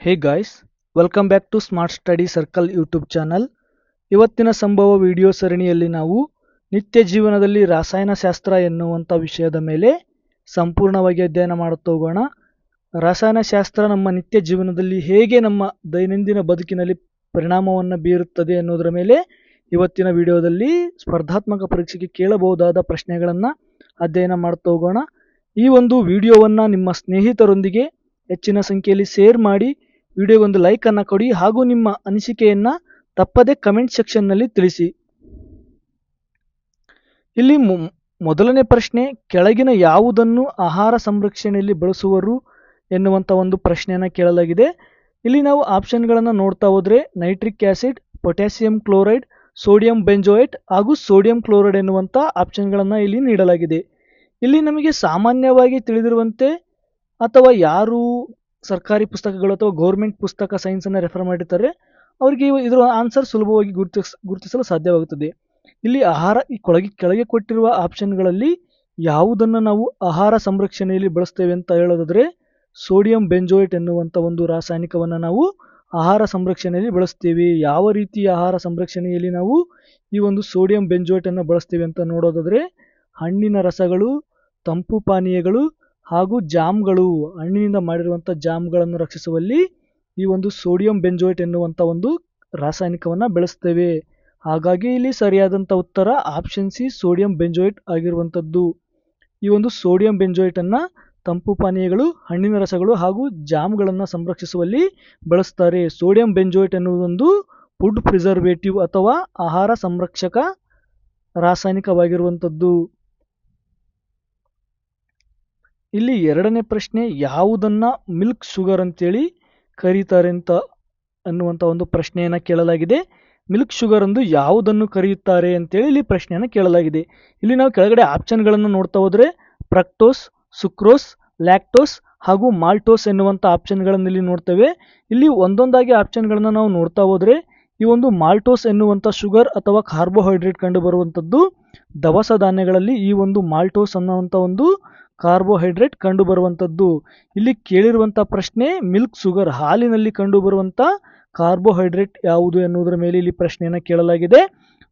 Hey guys welcome back to smart study circle YouTube channel ಇವತ್ತಿನ ಸಂಭವ video ಸರಣಿಯಲ್ಲಿ ನಾವು ನಿತ್ಯ ಜೀವನದಲ್ಲಿ ರಾಸಾಯನಶಾಸ್ತ್ರ ಎನ್ನುವಂಥ ವಿಷಯದ ಮೇಲೆ ಸಂಪೂರ್ಣವಾಗಿ ಅಧ್ಯಯನ ಮಾಡುತ್ತಾ ಹೋಗೋಣ. ರಾಸಾಯನಶಾಸ್ತ್ರ ನಮ್ಮ ನಿತ್ಯ ಜೀವನದಲ್ಲಿ ಹೇಗೆ ನಮ್ಮ ದೈನಂದಿನ ಬದುಕಿನಲ್ಲಿ ಪರಿಣಾಮವನ್ನು ಬೀರುತ್ತದೆ ಎನ್ನುವುದರ ಮೇಲೆ ಇವತ್ತಿನ ವಿಡಿಯೋದಲ್ಲಿ ಸ್ಪರ್ಧಾತ್ಮಕ ಪರೀಕ್ಷೆಗೆ ಕೇಳಬಹುದಾದ ಪ್ರಶ್ನೆಗಳನ್ನು ಅಧ್ಯಯನ ಮಾಡ್ತಾ ಹೋಗೋಣ. ಈ ಒಂದು ವಿಡಿಯೋವನ್ನು ನಿಮ್ಮ ಸ್ನೇಹಿತರೊಂದಿಗೆ ಹೆಚ್ಚಿನ ಸಂಖ್ಯೆಯಲ್ಲಿ ಶೇರ್ ಮಾಡಿ ವಿಡಿಯೋಗೊಂದು ಲೈಕನ್ನು ಕೊಡಿ ಹಾಗೂ ನಿಮ್ಮ ಅನಿಸಿಕೆಯನ್ನು ತಪ್ಪದೆ ಕಮೆಂಟ್ ಸೆಕ್ಷನ್ನಲ್ಲಿ ತಿಳಿಸಿ. ಇಲ್ಲಿ ಮೊದಲನೇ ಪ್ರಶ್ನೆ, ಕೆಳಗಿನ ಯಾವುದನ್ನು ಆಹಾರ ಸಂರಕ್ಷಣೆಯಲ್ಲಿ ಬಳಸುವರು ಎನ್ನುವಂಥ ಒಂದು ಪ್ರಶ್ನೆಯನ್ನು ಕೇಳಲಾಗಿದೆ. ಇಲ್ಲಿ ನಾವು ಆಪ್ಷನ್ಗಳನ್ನು ನೋಡ್ತಾ ಹೋದರೆ nitric acid potassium chloride sodium benzoate ಹಾಗೂ ಸೋಡಿಯಂ ಕ್ಲೋರೈಡ್ ಎನ್ನುವಂಥ ಆಪ್ಷನ್ಗಳನ್ನು ಇಲ್ಲಿ ನೀಡಲಾಗಿದೆ. ಇಲ್ಲಿ ನಮಗೆ ಸಾಮಾನ್ಯವಾಗಿ ತಿಳಿದಿರುವಂತೆ ಅಥವಾ ಯಾರು ಸರ್ಕಾರಿ ಪುಸ್ತಕಗಳು ಅಥವಾ ಗೌರ್ಮೆಂಟ್ ಪುಸ್ತಕ ಸೈನ್ಸನ್ನು ರೆಫರ್ ಮಾಡಿರ್ತಾರೆ. ಅವರಿಗೆ ಇದರ ಆನ್ಸರ್ ಸುಲಭವಾಗಿ ಗುರುತಿಸ್, ಗುರುತಿಸಲು ಸಾಧ್ಯವಾಗುತ್ತದೆ. ಇಲ್ಲಿ ಆಹಾರ ಈ ಕೊಳಗೆ, ಕೆಳಗೆ ಕೊಟ್ಟಿರುವ ಆಪ್ಷನ್ಗಳಲ್ಲಿ ಯಾವುದನ್ನು ನಾವು ಆಹಾರ ಸಂರಕ್ಷಣೆಯಲ್ಲಿ ಬಳಸ್ತೇವೆ ಅಂತ ಹೇಳೋದಾದರೆ ಸೋಡಿಯಂ ಬೆಂಜೋಯಿಟ್ ಎನ್ನುವಂಥ ಒಂದು ರಾಸಾಯನಿಕವನ್ನು ನಾವು ಆಹಾರ ಸಂರಕ್ಷಣೆಯಲ್ಲಿ ಬಳಸ್ತೇವೆ. ಯಾವ ರೀತಿಯ ಆಹಾರ ಸಂರಕ್ಷಣೆಯಲ್ಲಿ ನಾವು ಈ ಒಂದು ಸೋಡಿಯಂ ಬೆಂಜೋಯಿಟ್ ಅನ್ನು ಬಳಸ್ತೀವಿ ಅಂತ ನೋಡೋದಾದ್ರೆ, ಹಣ್ಣಿನ ರಸಗಳು, ತಂಪು ಪಾನೀಯಗಳು ಹಾಗೂ ಜಾಮ್ಗಳು, ಹಣ್ಣಿನಿಂದ ಮಾಡಿರುವಂಥ ಜಾಮ್ಗಳನ್ನು ರಕ್ಷಿಸುವಲ್ಲಿ ಈ ಒಂದು ಸೋಡಿಯಂ ಬೆಂಜೋಯೇಟ್ ಎನ್ನುವಂಥ ಒಂದು ರಾಸಾಯನಿಕವನ್ನು ಬೆಳೆಸ್ತೇವೆ. ಹಾಗಾಗಿ ಇಲ್ಲಿ ಸರಿಯಾದಂಥ ಉತ್ತರ ಆಪ್ಷನ್ ಸಿ ಸೋಡಿಯಂ ಬೆಂಜೋಯೇಟ್ ಆಗಿರುವಂಥದ್ದು. ಈ ಒಂದು ಸೋಡಿಯಂ ಬೆಂಜೋಯ್ಟನ್ನು ತಂಪು ಪಾನೀಯಗಳು, ಹಣ್ಣಿನ ರಸಗಳು ಹಾಗೂ ಜಾಮ್ಗಳನ್ನು ಸಂರಕ್ಷಿಸುವಲ್ಲಿ ಬಳಸ್ತಾರೆ. ಸೋಡಿಯಂ ಬೆಂಜೋಯೇಟ್ ಎನ್ನುವುದೊಂದು ಫುಡ್ ಪ್ರಿಸರ್ವೇಟಿವ್ ಅಥವಾ ಆಹಾರ ಸಂರಕ್ಷಕ ರಾಸಾಯನಿಕವಾಗಿರುವಂಥದ್ದು. ಇಲ್ಲಿ ಎರಡನೇ ಪ್ರಶ್ನೆ, ಯಾವುದನ್ನ ಮಿಲ್ಕ್ ಶುಗರ್ ಅಂತೇಳಿ ಕರೀತಾರೆ ಅಂತ ಅನ್ನುವಂಥ ಒಂದು ಪ್ರಶ್ನೆಯನ್ನು ಕೇಳಲಾಗಿದೆ. ಮಿಲ್ಕ್ ಶುಗರ್ ಎಂದು ಯಾವುದನ್ನು ಕರೆಯುತ್ತಾರೆ ಅಂತೇಳಿ ಇಲ್ಲಿ ಪ್ರಶ್ನೆಯನ್ನು ಕೇಳಲಾಗಿದೆ. ಇಲ್ಲಿ ನಾವು ಕೆಳಗಡೆ ಆಪ್ಷನ್ಗಳನ್ನು ನೋಡ್ತಾ ಹೋದರೆ ಪ್ರಕ್ಟೋಸ್ ಸುಕ್ರೋಸ್ ಲ್ಯಾಕ್ಟೋಸ್ ಹಾಗೂ ಮಾಲ್ಟೋಸ್ ಎನ್ನುವಂಥ ಆಪ್ಷನ್ಗಳನ್ನು ಇಲ್ಲಿ ನೋಡ್ತೇವೆ. ಇಲ್ಲಿ ಒಂದೊಂದಾಗಿ ಆಪ್ಷನ್ಗಳನ್ನು ನಾವು ನೋಡ್ತಾ ಹೋದರೆ ಈ ಒಂದು ಮಾಲ್ಟೋಸ್ ಎನ್ನುವಂಥ ಶುಗರ್ ಅಥವಾ ಕಾರ್ಬೋಹೈಡ್ರೇಟ್ ಕಂಡು ಬರುವಂಥದ್ದು ದವಸ ಧಾನ್ಯಗಳಲ್ಲಿ ಈ ಒಂದು ಮಾಲ್ಟೋಸ್ ಅನ್ನುವಂಥ ಒಂದು ಕಾರ್ಬೋಹೈಡ್ರೇಟ್ ಕಂಡುಬರುವಂಥದ್ದು. ಇಲ್ಲಿ ಕೇಳಿರುವಂಥ ಪ್ರಶ್ನೆ, ಮಿಲ್ಕ್ ಶುಗರ್ ಹಾಲಿನಲ್ಲಿ ಕಂಡುಬರುವಂಥ ಕಾರ್ಬೋಹೈಡ್ರೇಟ್ ಯಾವುದು ಎನ್ನುವುದರ ಮೇಲೆ ಇಲ್ಲಿ ಪ್ರಶ್ನೆಯನ್ನು ಕೇಳಲಾಗಿದೆ.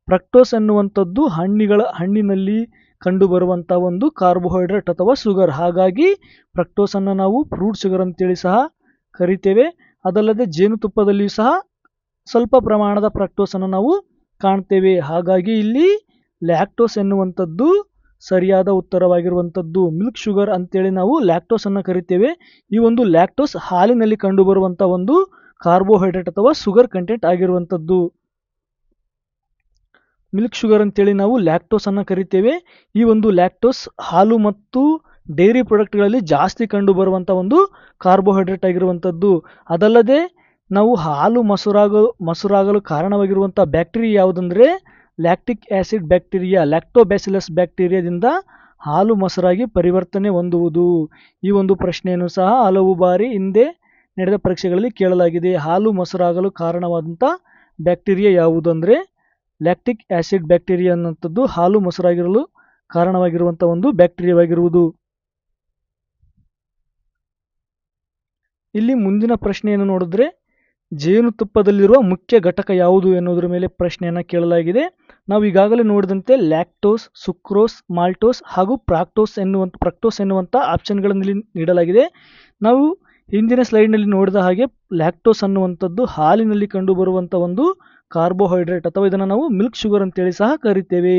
ಪ್ರಕ್ಟೋಸ್ ಎನ್ನುವಂಥದ್ದು ಹಣ್ಣಿಗಳ, ಹಣ್ಣಿನಲ್ಲಿ ಕಂಡುಬರುವಂಥ ಒಂದು ಕಾರ್ಬೋಹೈಡ್ರೇಟ್ ಅಥವಾ ಶುಗರ್. ಹಾಗಾಗಿ ಪ್ರಕ್ಟೋಸನ್ನು ನಾವು ಫ್ರೂಟ್ ಶುಗರ್ ಅಂತೇಳಿ ಸಹ ಕರಿತೇವೆ. ಅದಲ್ಲದೆ ಜೇನುತುಪ್ಪದಲ್ಲಿಯೂ ಸಹ ಸ್ವಲ್ಪ ಪ್ರಮಾಣದ ಪ್ರಕ್ಟೋಸನ್ನು ನಾವು ಕಾಣ್ತೇವೆ. ಹಾಗಾಗಿ ಇಲ್ಲಿ ಲ್ಯಾಕ್ಟೋಸ್ ಎನ್ನುವಂಥದ್ದು ಸರಿಯಾದ ಉತ್ತರವಾಗಿರುವಂಥದ್ದು ಮಿಲ್ಕ್ ಶುಗರ್ ಅಂತೇಳಿ ನಾವು ಲ್ಯಾಕ್ಟೋಸನ್ನು ಕರಿತೇವೆ. ಈ ಒಂದು ಲ್ಯಾಕ್ಟೋಸ್ ಹಾಲಿನಲ್ಲಿ ಕಂಡುಬರುವಂಥ ಒಂದು ಕಾರ್ಬೋಹೈಡ್ರೇಟ್ ಅಥವಾ ಶುಗರ್ ಕಂಟೆಂಟ್ ಆಗಿರುವಂಥದ್ದು. ಮಿಲ್ಕ್ ಶುಗರ್ ಅಂತೇಳಿ ನಾವು ಲ್ಯಾಕ್ಟೋಸನ್ನು ಕರಿತೇವೆ. ಈ ಒಂದು ಲ್ಯಾಕ್ಟೋಸ್ ಹಾಲು ಮತ್ತು ಡೈರಿ ಪ್ರಾಡಕ್ಟ್ಗಳಲ್ಲಿ ಜಾಸ್ತಿ ಕಂಡು ಬರುವಂಥ ಒಂದು ಕಾರ್ಬೋಹೈಡ್ರೇಟ್ ಆಗಿರುವಂಥದ್ದು. ಅದಲ್ಲದೆ ನಾವು ಹಾಲು ಮೊಸರಾಗ ಮೊಸರಾಗಲು ಕಾರಣವಾಗಿರುವಂಥ ಬ್ಯಾಕ್ಟೀರಿಯಾ ಯಾವುದಂದ್ರೆ ಲ್ಯಾಕ್ಟಿಕ್ ಆ್ಯಸಿಡ್ ಬ್ಯಾಕ್ಟೀರಿಯಾ ಲ್ಯಾಕ್ಟೋಬ್ಯಾಸಿಲಸ್ ಬ್ಯಾಕ್ಟೀರಿಯಾದಿಂದ ಹಾಲು ಮೊಸರಾಗಿ ಪರಿವರ್ತನೆ ಹೊಂದುವುದು. ಈ ಒಂದು ಪ್ರಶ್ನೆಯನ್ನು ಸಹ ಹಲವು ಬಾರಿ ಹಿಂದೆ ನಡೆದ ಪರೀಕ್ಷೆಗಳಲ್ಲಿ ಕೇಳಲಾಗಿದೆ. ಹಾಲು ಮೊಸರಾಗಲು ಕಾರಣವಾದಂಥ ಬ್ಯಾಕ್ಟೀರಿಯಾ ಯಾವುದು ಅಂದರೆ ಲ್ಯಾಕ್ಟಿಕ್ ಆ್ಯಸಿಡ್ ಬ್ಯಾಕ್ಟೀರಿಯಾ ಅನ್ನೋಂಥದ್ದು ಹಾಲು ಮೊಸರಾಗಿರಲು ಕಾರಣವಾಗಿರುವಂಥ ಒಂದು ಬ್ಯಾಕ್ಟೀರಿಯಾವಾಗಿರುವುದು. ಇಲ್ಲಿ ಮುಂದಿನ ಪ್ರಶ್ನೆಯನ್ನು ನೋಡಿದ್ರೆ ಜೇನುತುಪ್ಪದಲ್ಲಿರುವ ಮುಖ್ಯ ಘಟಕ ಯಾವುದು ಎನ್ನುವುದರ ಮೇಲೆ ಪ್ರಶ್ನೆಯನ್ನು ಕೇಳಲಾಗಿದೆ. ನಾವು ಈಗಾಗಲೇ ನೋಡಿದಂತೆ ಲ್ಯಾಕ್ಟೋಸ್, ಸುಕ್ರೋಸ್, ಮಾಲ್ಟೋಸ್ ಹಾಗೂ ಪ್ರಾಕ್ಟೋಸ್ ಎನ್ನುವಂಥ ಪ್ರಕ್ಟೋಸ್ ಎನ್ನುವಂಥ ಆಪ್ಷನ್ಗಳಲ್ಲಿ ನೀಡಲಾಗಿದೆ. ನಾವು ಹಿಂದಿನ ಸ್ಲೈಡ್ನಲ್ಲಿ ನೋಡಿದ ಹಾಗೆ ಲ್ಯಾಕ್ಟೋಸ್ ಅನ್ನುವಂಥದ್ದು ಹಾಲಿನಲ್ಲಿ ಕಂಡುಬರುವಂಥ ಒಂದು ಕಾರ್ಬೋಹೈಡ್ರೇಟ್ ಅಥವಾ ಇದನ್ನು ನಾವು ಮಿಲ್ಕ್ ಶುಗರ್ ಅಂತೇಳಿ ಸಹ ಕರಿತೇವೆ.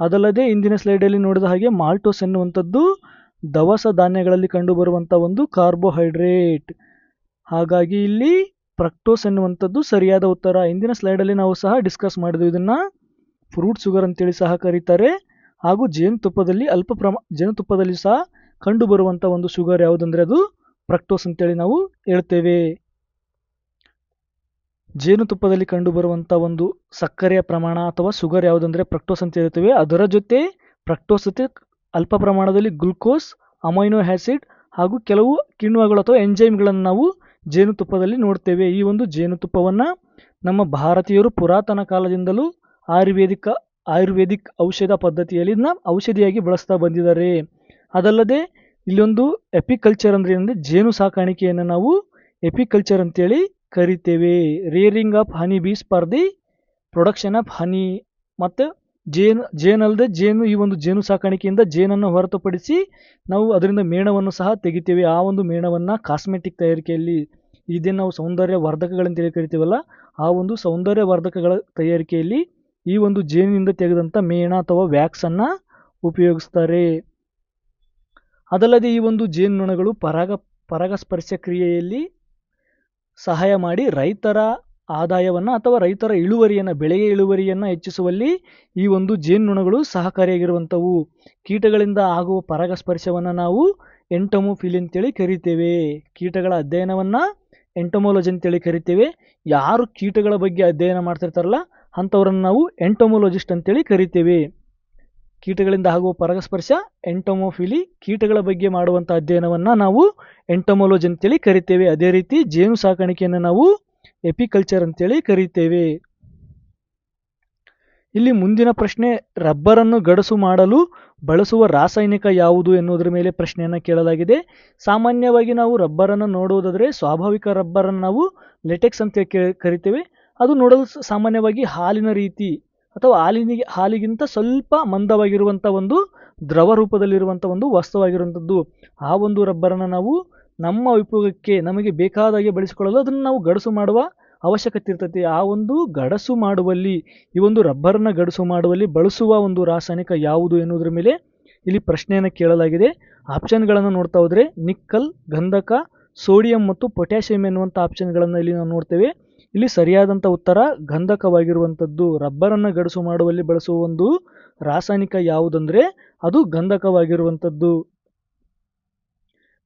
ಅದಲ್ಲದೆ ಹಿಂದಿನ ಸ್ಲೈಡಲ್ಲಿ ನೋಡಿದ ಹಾಗೆ ಮಾಲ್ಟೋಸ್ ಎನ್ನುವಂಥದ್ದು ದವಸ ಧಾನ್ಯಗಳಲ್ಲಿ ಕಂಡುಬರುವಂಥ ಒಂದು ಕಾರ್ಬೋಹೈಡ್ರೇಟ್. ಹಾಗಾಗಿ ಇಲ್ಲಿ ಪ್ರಕ್ಟೋಸ್ ಎನ್ನುವಂಥದ್ದು ಸರಿಯಾದ ಉತ್ತರ. ಹಿಂದಿನ ಸ್ಲೈಡಲ್ಲಿ ನಾವು ಸಹ ಡಿಸ್ಕಸ್ ಮಾಡಿದ್ವಿ. ಇದನ್ನ ಫ್ರೂಟ್ ಶುಗರ್ ಅಂತೇಳಿ ಸಹ ಕರೀತಾರೆ. ಹಾಗೂ ಜೇನುತುಪ್ಪದಲ್ಲಿ ಅಲ್ಪ ಪ್ರಮ, ಜೇನುತುಪ್ಪದಲ್ಲಿ ಸಹ ಕಂಡು ಬರುವಂಥ ಒಂದು ಶುಗರ್ ಯಾವುದಂದ್ರೆ ಅದು ಪ್ರಕ್ಟೋಸ್ ಅಂತೇಳಿ ನಾವು ಹೇಳ್ತೇವೆ. ಜೇನುತುಪ್ಪದಲ್ಲಿ ಕಂಡು ಬರುವಂಥ ಒಂದು ಸಕ್ಕರೆಯ ಪ್ರಮಾಣ ಅಥವಾ ಶುಗರ್ ಯಾವುದಂದ್ರೆ ಪ್ರಕ್ಟೋಸ್ ಅಂತ ಹೇಳ್ತೇವೆ. ಅದರ ಜೊತೆ ಪ್ರಕ್ಟೋಸ್ ಜೊತೆ ಅಲ್ಪ ಪ್ರಮಾಣದಲ್ಲಿ ಗ್ಲುಕೋಸ್ ಅಮೈನೋ ಆ್ಯಸಿಡ್ ಹಾಗೂ ಕೆಲವು ಕಿಣ್ವಗಳು ಅಥವಾ ಎಂಜೈಮ್ಗಳನ್ನು ನಾವು ಜೇನುತುಪ್ಪದಲ್ಲಿ ನೋಡ್ತೇವೆ. ಈ ಒಂದು ಜೇನುತುಪ್ಪವನ್ನು ನಮ್ಮ ಭಾರತೀಯರು ಪುರಾತನ ಕಾಲದಿಂದಲೂ ಆಯುರ್ವೇದಿಕ, ಆಯುರ್ವೇದಿಕ್ ಔಷಧ ಪದ್ಧತಿಯಲ್ಲಿ ಔಷಧಿಯಾಗಿ ಬಳಸ್ತಾ ಬಂದಿದ್ದಾರೆ. ಅದಲ್ಲದೆ ಇಲ್ಲೊಂದು ಎಪಿಕಲ್ಚರ್ ಅಂದ್ರೆ ಏನಂದರೆ ಜೇನು ಸಾಕಾಣಿಕೆಯನ್ನು ನಾವು ಎಪಿಕಲ್ಚರ್ ಅಂತೇಳಿ ಕರಿತೇವೆ. Rearing of honey bees for the production of honey ಮತ್ತು ಜೇನು, ಜೇನಲ್ಲದೆ ಜೇನು, ಈ ಒಂದು ಜೇನು ಸಾಕಾಣಿಕೆಯಿಂದ ಜೇನನ್ನು ಹೊರತುಪಡಿಸಿ ನಾವು ಅದರಿಂದ ಮೇಣವನ್ನು ಸಹ ತೆಗಿತೀವಿ. ಆ ಒಂದು ಮೇಣವನ್ನು ಕಾಸ್ಮೆಟಿಕ್ ತಯಾರಿಕೆಯಲ್ಲಿ ಇದೇ ನಾವು ಸೌಂದರ್ಯ ವರ್ಧಕಗಳಂತೇಳಿ ಕರಿತೀವಲ್ಲ, ಆ ಒಂದು ಸೌಂದರ್ಯ ವರ್ಧಕಗಳ ತಯಾರಿಕೆಯಲ್ಲಿ ಈ ಒಂದು ಜೇನಿನಿಂದ ತೆಗೆದಂಥ ಮೇಣ ಅಥವಾ ವ್ಯಾಕ್ಸನ್ನು ಉಪಯೋಗಿಸ್ತಾರೆ. ಅದಲ್ಲದೆ ಈ ಒಂದು ಜೇನುನೊಣಗಳು ಪರಾಗ, ಪರಾಗಸ್ಪರ್ಶ ಕ್ರಿಯೆಯಲ್ಲಿ ಸಹಾಯ ಮಾಡಿ ರೈತರ ಆದಾಯವನ್ನು ಅಥವಾ ರೈತರ ಇಳುವರಿಯನ್ನು, ಬೆಳೆಯ ಇಳುವರಿಯನ್ನು ಹೆಚ್ಚಿಸುವಲ್ಲಿ ಈ ಒಂದು ಜೇನುನೊಣಗಳು ಸಹಕಾರಿಯಾಗಿರುವಂಥವು. ಕೀಟಗಳಿಂದ ಆಗುವ ಪರಾಗಸ್ಪರ್ಶವನ್ನು ನಾವು ಎಂಟಮೋಫಿಲಿ ಅಂತೇಳಿ ಕರಿತೇವೆ. ಕೀಟಗಳ ಅಧ್ಯಯನವನ್ನು ಎಂಟಮೋಲಜಿ ಅಂತೇಳಿ ಕರಿತೇವೆ. ಯಾರು ಕೀಟಗಳ ಬಗ್ಗೆ ಅಧ್ಯಯನ ಮಾಡ್ತಿರ್ತಾರಲ್ಲ, ಅಂಥವ್ರನ್ನು ನಾವು ಎಂಟಮೋಲಜಿಸ್ಟ್ ಅಂತೇಳಿ ಕರಿತೇವೆ. ಕೀಟಗಳಿಂದ ಆಗುವ ಪರಾಗಸ್ಪರ್ಶ, ಎಂಟಮೋಫಿಲಿ ಕೀಟಗಳ ಬಗ್ಗೆ ಮಾಡುವಂಥ ಅಧ್ಯಯನವನ್ನು ನಾವು ಎಂಟಮೋಲಜಿ ಅಂತೇಳಿ ಕರಿತೇವೆ. ಅದೇ ರೀತಿ ಜೇನು ಸಾಕಾಣಿಕೆಯನ್ನು ನಾವು ಎಪಿಕಲ್ಚರ್ ಅಂತೇಳಿ ಕರೀತೇವೆ. ಇಲ್ಲಿ ಮುಂದಿನ ಪ್ರಶ್ನೆ, ರಬ್ಬರನ್ನು ಗಡಸು ಮಾಡಲು ಬಳಸುವ ರಾಸಾಯನಿಕ ಯಾವುದು ಎನ್ನುವುದರ ಮೇಲೆ ಪ್ರಶ್ನೆಯನ್ನು ಕೇಳಲಾಗಿದೆ. ಸಾಮಾನ್ಯವಾಗಿ ನಾವು ರಬ್ಬರನ್ನು ನೋಡುವುದಾದರೆ ಸ್ವಾಭಾವಿಕ ರಬ್ಬರನ್ನು ನಾವು ಲೆಟೆಕ್ಸ್ ಅಂತ ಕರಿತೇವೆ. ಅದು ನೋಡಲು ಸಾಮಾನ್ಯವಾಗಿ ಹಾಲಿನ ರೀತಿ ಅಥವಾ ಹಾಲಿನಿಗೆ, ಹಾಲಿಗಿಂತ ಸ್ವಲ್ಪ ಮಂದವಾಗಿರುವಂಥ ಒಂದು ದ್ರವ ರೂಪದಲ್ಲಿರುವಂಥ ಒಂದು ವಸ್ತುವಾಗಿರುವಂಥದ್ದು ಆ ಒಂದು ರಬ್ಬರನ್ನು ನಾವು ನಮ್ಮ ಉಪಯೋಗಕ್ಕೆ ನಮಗೆ ಬೇಕಾದಾಗೆ ಬಳಸಿಕೊಳ್ಳಲು ಅದನ್ನು ನಾವು ಗಡಸು ಮಾಡುವ ಅವಶ್ಯಕತೆ ಇರ್ತೈತಿ. ಆ ಒಂದು ಗಡಸು ಮಾಡುವಲ್ಲಿ, ಈ ಒಂದು ರಬ್ಬರ್ನ ಗಡಸು ಮಾಡುವಲ್ಲಿ ಬಳಸುವ ಒಂದು ರಾಸಾಯನಿಕ ಯಾವುದು ಎನ್ನುವುದರ ಮೇಲೆ ಇಲ್ಲಿ ಪ್ರಶ್ನೆಯನ್ನು ಕೇಳಲಾಗಿದೆ. ಆಪ್ಷನ್ಗಳನ್ನು ನೋಡ್ತಾ ಹೋದರೆ ನಿಕ್ಕಲ್, ಗಂಧಕ, ಸೋಡಿಯಂ ಮತ್ತು ಪೊಟ್ಯಾಷಿಯಂ ಎನ್ನುವಂಥ ಆಪ್ಷನ್ಗಳನ್ನು ಇಲ್ಲಿ ನಾವು ನೋಡ್ತೇವೆ. ಇಲ್ಲಿ ಸರಿಯಾದಂಥ ಉತ್ತರ ಗಂಧಕವಾಗಿರುವಂಥದ್ದು. ರಬ್ಬರನ್ನು ಗಡಸು ಮಾಡುವಲ್ಲಿ ಬಳಸುವ ಒಂದು ರಾಸಾಯನಿಕ ಯಾವುದಂದರೆ ಅದು ಗಂಧಕವಾಗಿರುವಂಥದ್ದು.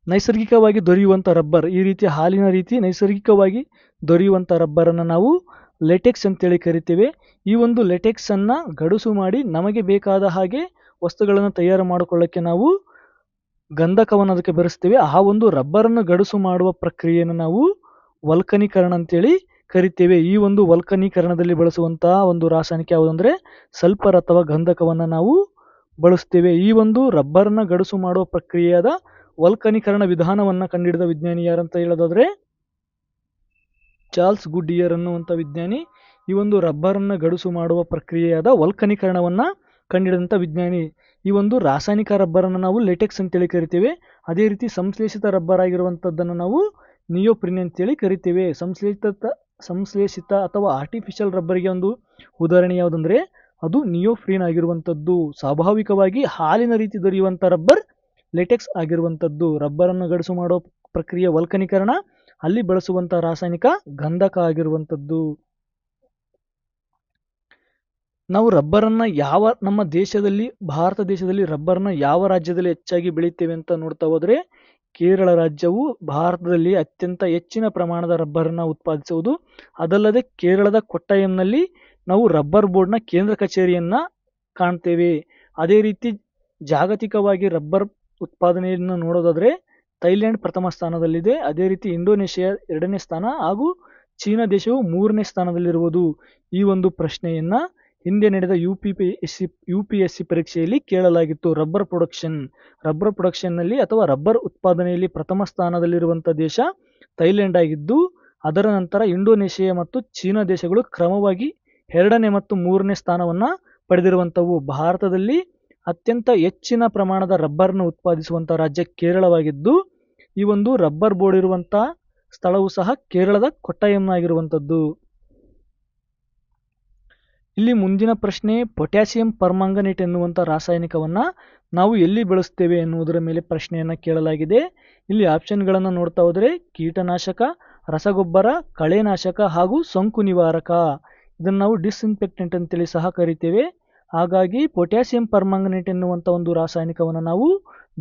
ನೈಸರ್ಗಿಕವಾಗಿ ದೊರೆಯುವಂಥ ರಬ್ಬರ್ ಈ ರೀತಿ ಹಾಲಿನ ರೀತಿ ನೈಸರ್ಗಿಕವಾಗಿ ದೊರೆಯುವಂಥ ರಬ್ಬರನ್ನು ನಾವು ಲೆಟೆಕ್ಸ್ ಅಂತೇಳಿ ಕರಿತೇವೆ. ಈ ಒಂದು ಲೆಟೆಕ್ಸನ್ನು ಗಡುಸು ಮಾಡಿ ನಮಗೆ ಬೇಕಾದ ಹಾಗೆ ವಸ್ತುಗಳನ್ನು ತಯಾರು ಮಾಡಿಕೊಳ್ಳೋಕ್ಕೆ ನಾವು ಗಂಧಕವನ್ನು ಅದಕ್ಕೆ ಬೆರೆಸ್ತೇವೆ. ಆ ಒಂದು ರಬ್ಬರನ್ನು ಗಡುಸು ಮಾಡುವ ಪ್ರಕ್ರಿಯೆಯನ್ನು ನಾವು ವಲ್ಕನೀಕರಣ ಅಂತೇಳಿ ಕರಿತೇವೆ. ಈ ಒಂದು ವಲ್ಕನೀಕರಣದಲ್ಲಿ ಬಳಸುವಂತಹ ಒಂದು ರಾಸಾಯನಿಕ ಯಾವುದಂದ್ರೆ ಸಲ್ಫರ್ ಅಥವಾ ಗಂಧಕವನ್ನು ನಾವು ಬಳಸ್ತೇವೆ. ಈ ಒಂದು ರಬ್ಬರ್ನ ಗಡುಸು ಮಾಡುವ ಪ್ರಕ್ರಿಯೆಯಾದ ವಲ್ಕನೀಕರಣ ವಿಧಾನವನ್ನು ಕಂಡಿಡಿದ ವಿಜ್ಞಾನಿ ಯಾರಂತ ಹೇಳೋದಾದರೆ ಚಾರ್ಲ್ಸ್ ಇಯರ್ ಅನ್ನುವಂಥ ವಿಜ್ಞಾನಿ. ಈ ಒಂದು ರಬ್ಬರನ್ನು ಗಡುಸು ಮಾಡುವ ಪ್ರಕ್ರಿಯೆಯಾದ ವಲ್ಕನೀಕರಣವನ್ನು ಕಂಡಿಡಿದಂಥ ವಿಜ್ಞಾನಿ. ಈ ಒಂದು ರಾಸಾಯನಿಕ ರಬ್ಬರನ್ನು ನಾವು ಲೆಟೆಕ್ಸ್ ಅಂತೇಳಿ ಕರಿತೇವೆ. ಅದೇ ರೀತಿ ಸಂಶ್ಲೇಷಿತ ರಬ್ಬರ್ ಆಗಿರುವಂಥದ್ದನ್ನು ನಾವು ನಿಯೋಪ್ರಿನ್ ಅಂತೇಳಿ ಕರಿತೇವೆ. ಸಂಶ್ಲೇಷಿತ ಸಂಶ್ಲೇಷಿತ ಅಥವಾ ಆರ್ಟಿಫಿಷಿಯಲ್ ರಬ್ಬರಿಗೆ ಒಂದು ಉದಾಹರಣೆ ಯಾವುದಂದರೆ ಅದು ನಿಯೋಫ್ರೀನ್ ಆಗಿರುವಂಥದ್ದು ಸ್ವಾಭಾವಿಕವಾಗಿ ಹಾಲಿನ ರೀತಿ ದೊರೆಯುವಂಥ ರಬ್ಬರ್ ಲೆಟೆಕ್ಸ್ ಆಗಿರುವಂಥದ್ದು ರಬ್ಬರನ್ನು ಗಡಸು ಮಾಡೋ ಪ್ರಕ್ರಿಯೆ ವಲ್ಕನೀಕರಣ, ಅಲ್ಲಿ ಬಳಸುವಂಥ ರಾಸಾಯನಿಕ ಗಂಧಕ ಆಗಿರುವಂಥದ್ದು ನಾವು ರಬ್ಬರನ್ನು ಯಾವ ನಮ್ಮ ದೇಶದಲ್ಲಿ, ಭಾರತ ದೇಶದಲ್ಲಿ ರಬ್ಬರನ್ನು ಯಾವ ರಾಜ್ಯದಲ್ಲಿ ಹೆಚ್ಚಾಗಿ ಬೆಳೆಯುತ್ತೇವೆ ಅಂತ ನೋಡ್ತಾ ಹೋದ್ರೆ, ಕೇರಳ ರಾಜ್ಯವು ಭಾರತದಲ್ಲಿ ಅತ್ಯಂತ ಹೆಚ್ಚಿನ ಪ್ರಮಾಣದ ರಬ್ಬರನ್ನು ಉತ್ಪಾದಿಸುವುದು. ಅದಲ್ಲದೆ ಕೇರಳದ ಕೊಟ್ಟಯಂನಲ್ಲಿ ನಾವು ರಬ್ಬರ್ ಬೋರ್ಡ್ನ ಕೇಂದ್ರ ಕಚೇರಿಯನ್ನ ಕಾಣ್ತೇವೆ. ಅದೇ ರೀತಿ ಜಾಗತಿಕವಾಗಿ ರಬ್ಬರ್ ಉತ್ಪಾದನೆಯನ್ನು ನೋಡೋದಾದರೆ ಥೈಲ್ಯಾಂಡ್ ಪ್ರಥಮ ಸ್ಥಾನದಲ್ಲಿದೆ. ಅದೇ ರೀತಿ ಇಂಡೋನೇಷ್ಯಾ ಎರಡನೇ ಸ್ಥಾನ ಹಾಗೂ ಚೀನಾ ದೇಶವು ಮೂರನೇ ಸ್ಥಾನದಲ್ಲಿರುವುದು ಈ ಒಂದು ಪ್ರಶ್ನೆಯನ್ನು ಹಿಂದೆ ನಡೆದ U P P S C, U P S C ಪರೀಕ್ಷೆಯಲ್ಲಿ ಕೇಳಲಾಗಿತ್ತು. ರಬ್ಬರ್ ಪ್ರೊಡಕ್ಷನ್, ರಬ್ಬರ್ ಪ್ರೊಡಕ್ಷನ್ನಲ್ಲಿ ಅಥವಾ ರಬ್ಬರ್ ಉತ್ಪಾದನೆಯಲ್ಲಿ ಪ್ರಥಮ ಸ್ಥಾನದಲ್ಲಿರುವಂಥ ದೇಶ ಥೈಲ್ಯಾಂಡ್ ಆಗಿದ್ದು, ಅದರ ನಂತರ ಇಂಡೋನೇಷಿಯಾ ಮತ್ತು ಚೀನಾ ದೇಶಗಳು ಕ್ರಮವಾಗಿ ಎರಡನೇ ಮತ್ತು ಮೂರನೇ ಸ್ಥಾನವನ್ನು ಪಡೆದಿರುವಂಥವು ಭಾರತದಲ್ಲಿ ಅತ್ಯಂತ ಹೆಚ್ಚಿನ ಪ್ರಮಾಣದ ರಬ್ಬರ್ನ ಉತ್ಪಾದಿಸುವಂಥ ರಾಜ್ಯ ಕೇರಳವಾಗಿದ್ದು, ಈ ಒಂದು ರಬ್ಬರ್ ಬೋರ್ಡ್ ಇರುವಂಥ ಸ್ಥಳವು ಸಹ ಕೇರಳದ ಕೊಟ್ಟಯಂನಾಗಿರುವಂಥದ್ದು ಇಲ್ಲಿ ಮುಂದಿನ ಪ್ರಶ್ನೆ ಪೊಟ್ಯಾಸಿಯಂ ಪರ್ಮಾಂಗನೇಟ್ ಎನ್ನುವಂಥ ರಾಸಾಯನಿಕವನ್ನ ನಾವು ಎಲ್ಲಿ ಬೆಳೆಸ್ತೇವೆ ಎನ್ನುವುದರ ಮೇಲೆ ಪ್ರಶ್ನೆಯನ್ನ ಕೇಳಲಾಗಿದೆ. ಇಲ್ಲಿ ಆಪ್ಷನ್ಗಳನ್ನು ನೋಡ್ತಾ ಹೋದರೆ, ಕೀಟನಾಶಕ, ರಸಗೊಬ್ಬರ, ಕಳೆನಾಶಕ ಹಾಗೂ ಸೋಂಕು ನಿವಾರಕ. ಇದನ್ನು ನಾವು ಡಿಸ್ಇನ್ಫೆಕ್ಟೆಂಟ್ ಅಂತೇಳಿ ಸಹ ಕರಿತೇವೆ. ಹಾಗಾಗಿ ಪೊಟ್ಯಾಸಿಯಂ ಪರ್ಮಾಂಗನೇಟ್ ಎನ್ನುವಂಥ ಒಂದು ರಾಸಾಯನಿಕವನ್ನು ನಾವು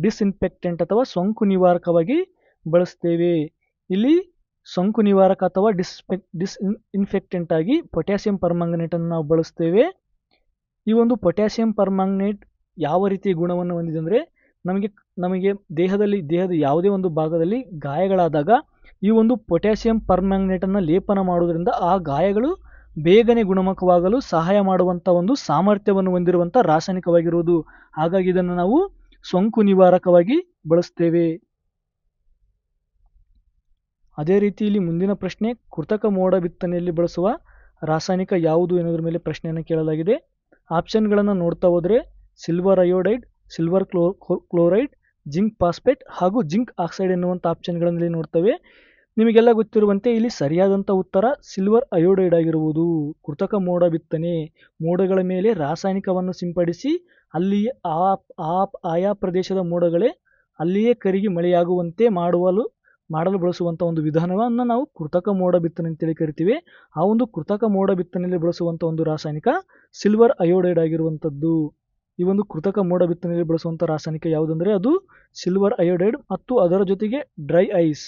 ಡಿಸ್ಇನ್ಫೆಕ್ಟೆಂಟ್ ಅಥವಾ ಸೋಂಕು ನಿವಾರಕವಾಗಿ ಬಳಸ್ತೇವೆ. ಇಲ್ಲಿ ಸೋಂಕು ನಿವಾರಕ ಅಥವಾ ಡಿಸ್ಪೆಕ್ ಡಿಸ್ ಇನ್ಫೆಕ್ಟೆಂಟ್ ಆಗಿ ಪೊಟ್ಯಾಸಿಯಂ ಪರ್ಮಾಂಗನೇಟ್ ಅನ್ನು ನಾವು ಬಳಸ್ತೇವೆ. ಈ ಒಂದು ಪೊಟ್ಯಾಸಿಯಂ ಪರ್ಮಾಂಗನೇಟ್ ಯಾವ ರೀತಿ ಗುಣವನ್ನು ಹೊಂದಿದೆ ಅಂದರೆ ನಮಗೆ ನಮಗೆ ದೇಹದಲ್ಲಿ, ದೇಹದ ಯಾವುದೇ ಒಂದು ಭಾಗದಲ್ಲಿ ಗಾಯಗಳಾದಾಗ ಈ ಒಂದು ಪೊಟ್ಯಾಸಿಯಂ ಪರ್ಮ್ಯಾಂಗನೇಟನ್ನು ಲೇಪನ ಮಾಡುವುದರಿಂದ ಆ ಗಾಯಗಳು ಬೇಗನೆ ಗುಣಮುಖವಾಗಲು ಸಹಾಯ ಮಾಡುವಂಥ ಒಂದು ಸಾಮರ್ಥ್ಯವನ್ನು ಹೊಂದಿರುವಂಥ ರಾಸಾಯನಿಕವಾಗಿರುವುದು. ಹಾಗಾಗಿ ಇದನ್ನು ನಾವು ಸೋಂಕು ನಿವಾರಕವಾಗಿ ಬಳಸ್ತೇವೆ. ಅದೇ ರೀತಿ ಇಲ್ಲಿ ಮುಂದಿನ ಪ್ರಶ್ನೆ, ಕೃತಕ ಮೋಡ ಬಿತ್ತನೆಯಲ್ಲಿ ಬಳಸುವ ರಾಸಾಯನಿಕ ಯಾವುದು ಎನ್ನುವುದರ ಮೇಲೆ ಪ್ರಶ್ನೆಯನ್ನು ಕೇಳಲಾಗಿದೆ. ಆಪ್ಷನ್ಗಳನ್ನು ನೋಡ್ತಾ ಹೋದರೆ silver iodide silver ಕ್ಲೋ chloride zinc phosphate ಹಾಗೂ ಜಿಂಕ್ ಆಕ್ಸೈಡ್ ಎನ್ನುವಂಥ ಆಪ್ಷನ್ಗಳಲ್ಲಿ ನೋಡ್ತೇವೆ. ನಿಮಗೆಲ್ಲ ಗೊತ್ತಿರುವಂತೆ ಇಲ್ಲಿ ಸರಿಯಾದಂಥ ಉತ್ತರ ಸಿಲ್ವರ್ ಅಯೋಡೈಡ್ ಆಗಿರುವುದು. ಕೃತಕ ಮೋಡ ಬಿತ್ತನೆ. ಮೋಡಗಳ ಮೇಲೆ ರಾಸಾಯನಿಕವನ್ನು ಸಿಂಪಡಿಸಿ ಅಲ್ಲಿಯೇ ಆ ಆ ಆಯಾ ಪ್ರದೇಶದ ಮೋಡಗಳೇ ಅಲ್ಲಿಯೇ ಕರಗಿ ಮಳೆಯಾಗುವಂತೆ ಮಾಡುವಲು, ಮಾಡಲು ಬಳಸುವಂಥ ಒಂದು ವಿಧಾನವನ್ನು ನಾವು ಕೃತಕ ಮೋಡ ಬಿತ್ತನೆ ಅಂತೇಳಿ ಕರಿತೀವಿ. ಆ ಒಂದು ಕೃತಕ ಮೋಡ ಬಿತ್ತನೆಯಲ್ಲಿ ಬಳಸುವಂಥ ಒಂದು ರಾಸಾಯನಿಕ ಸಿಲ್ವರ್ ಅಯೋಡೈಡ್ ಆಗಿರುವಂಥದ್ದು. ಈ ಒಂದು ಕೃತಕ ಮೋಡ ಬಿತ್ತನೆಯಲ್ಲಿ ಬಳಸುವಂಥ ರಾಸಾಯನಿಕ ಯಾವುದಂದರೆ ಅದು ಸಿಲ್ವರ್ ಅಯೋಡೈಡ್ ಮತ್ತು ಅದರ ಜೊತೆಗೆ ಡ್ರೈ ಐಸ್.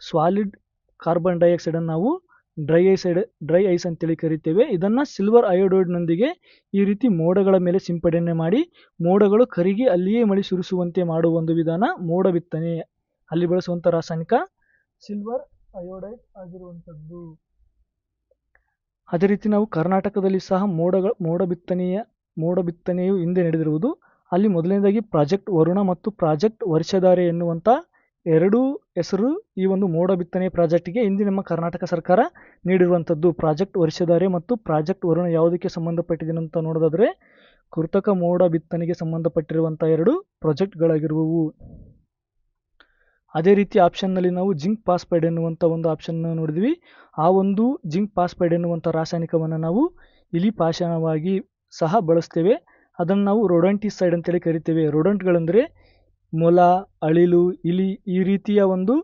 ಸಾಲಿಡ್ ಕಾರ್ಬನ್ ಡೈಆಕ್ಸೈಡನ್ನು ನಾವು ಡ್ರೈ ಐಸೈಡ್ ಡ್ರೈ ಐಸ್ ಅಂತೇಳಿ ಕರಿತೇವೆ. ಇದನ್ನು ಸಿಲ್ವರ್ ಅಯೋಡೈಡ್ನೊಂದಿಗೆ ಈ ರೀತಿ ಮೋಡಗಳ ಮೇಲೆ ಸಿಂಪಡಣೆ ಮಾಡಿ, ಮೋಡಗಳು ಕರಗಿ ಅಲ್ಲಿಯೇ ಮಳೆ ಸುರಿಸುವಂತೆ ಮಾಡುವ ಒಂದು ವಿಧಾನ ಮೋಡ ಬಿತ್ತನೆ. ಅಲ್ಲಿ ಬಳಸುವಂಥ ರಾಸಾಯನಿಕ ಸಿಲ್ವರ್ ಅಯೋಡೈಡ್ ಆಗಿರುವಂಥದ್ದು ಅದೇ ರೀತಿ ನಾವು ಕರ್ನಾಟಕದಲ್ಲಿ ಸಹ ಮೋಡಗಳ, ಮೋಡ ಬಿತ್ತನೆಯ, ಮೋಡ ಬಿತ್ತನೆಯು ಹಿಂದೆ ನಡೆದಿರುವುದು. ಅಲ್ಲಿ ಮೊದಲನೇದಾಗಿ ಪ್ರಾಜೆಕ್ಟ್ ವರುಣ ಮತ್ತು ಪ್ರಾಜೆಕ್ಟ್ ವರ್ಷಧಾರೆ ಎನ್ನುವಂಥ ಎರಡೂ ಹೆಸರು ಈ ಒಂದು ಮೋಡ ಬಿತ್ತನೆ ಪ್ರಾಜೆಕ್ಟ್ಗೆ ಹಿಂದೆ ನಮ್ಮ ಕರ್ನಾಟಕ ಸರ್ಕಾರ ನೀಡಿರುವಂಥದ್ದು. ಪ್ರಾಜೆಕ್ಟ್ ವರ್ಷಧಾರೆ ಮತ್ತು ಪ್ರಾಜೆಕ್ಟ್ ವರುಣ ಯಾವುದಕ್ಕೆ ಸಂಬಂಧಪಟ್ಟಿದೆ ಅಂತ ನೋಡೋದಾದರೆ, ಕೃತಕ ಮೋಡ ಬಿತ್ತನೆಗೆ ಸಂಬಂಧಪಟ್ಟಿರುವಂಥ ಎರಡು ಪ್ರಾಜೆಕ್ಟ್ಗಳಾಗಿರುವವು ಅದೇ ರೀತಿ ಆಪ್ಷನ್ನಲ್ಲಿ ನಾವು ಜಿಂಕ್ ಪಾಸ್ಪೈಡ್ ಎನ್ನುವಂಥ ಒಂದು ಆಪ್ಷನ್ನ ನೋಡಿದ್ವಿ. ಆ ಒಂದು ಜಿಂಕ್ ಪಾಸ್ಪೈಡ್ ಎನ್ನುವಂಥ ರಾಸಾಯನಿಕವನ್ನು ನಾವು ಇಲಿ ಪಾಷಾಣವಾಗಿ ಸಹ ಬಳಸ್ತೇವೆ. ಅದನ್ನು ನಾವು ರೊಡಂಟಿಸೈಡ್ ಅಂತೇಳಿ ಕರಿತೇವೆ. ರೊಡಂಟ್ಗಳೆಂದರೆ ಮೊಲ, ಅಳಿಲು, ಇಲಿ ಈ ರೀತಿಯ ಒಂದು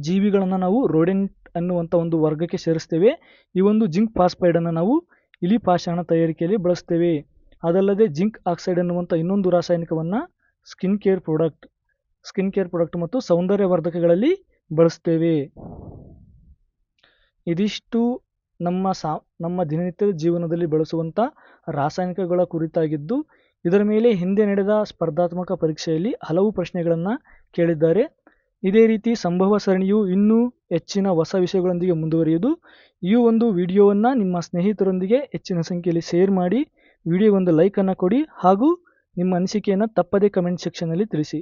ಜೀವಿಗಳನ್ನು ನಾವು ರೋಡೆಂಟ್ ಅನ್ನುವಂಥ ಒಂದು ವರ್ಗಕ್ಕೆ ಸೇರಿಸ್ತೇವೆ. ಈ ಒಂದು ಜಿಂಕ್ ಫಾಸ್ಫೈಡನ್ನು ನಾವು ಇಲಿ ಪಾಷಾಣ ತಯಾರಿಕೆಯಲ್ಲಿ ಬಳಸ್ತೇವೆ. ಅದಲ್ಲದೆ ಜಿಂಕ್ ಆಕ್ಸೈಡ್ ಅನ್ನುವಂಥ ಇನ್ನೊಂದು ರಾಸಾಯನಿಕವನ್ನು skin care product skin care product ಮತ್ತು ಸೌಂದರ್ಯವರ್ಧಕಗಳಲ್ಲಿ ಬಳಸ್ತೇವೆ. ಇದಿಷ್ಟು ನಮ್ಮ ಸಾ, ನಮ್ಮ ದಿನನಿತ್ಯದ ಜೀವನದಲ್ಲಿ ಬಳಸುವಂಥ ರಾಸಾಯನಿಕಗಳ ಕುರಿತಾಗಿದ್ದು ಇದರ ಮೇಲೆ ಹಿಂದೆ ನಡೆದ ಸ್ಪರ್ಧಾತ್ಮಕ ಪರೀಕ್ಷೆಯಲ್ಲಿ ಹಲವು ಪ್ರಶ್ನೆಗಳನ್ನು ಕೇಳಿದ್ದಾರೆ. ಇದೇ ರೀತಿ ಸಂಭವ ಸರಣಿಯು ಇನ್ನೂ ಹೆಚ್ಚಿನ ಹೊಸ ವಿಷಯಗಳೊಂದಿಗೆ ಮುಂದುವರಿಯುವುದು. ಈ ಒಂದು ವಿಡಿಯೋವನ್ನು ನಿಮ್ಮ ಸ್ನೇಹಿತರೊಂದಿಗೆ ಹೆಚ್ಚಿನ ಸಂಖ್ಯೆಯಲ್ಲಿ ಶೇರ್ ಮಾಡಿ, ವಿಡಿಯೋಗೊಂದು ಲೈಕನ್ನು ಕೊಡಿ ಹಾಗೂ ನಿಮ್ಮ ಅನಿಸಿಕೆಯನ್ನು ತಪ್ಪದೇ ಕಮೆಂಟ್ ಸೆಕ್ಷನಲ್ಲಿ ತಿಳಿಸಿ.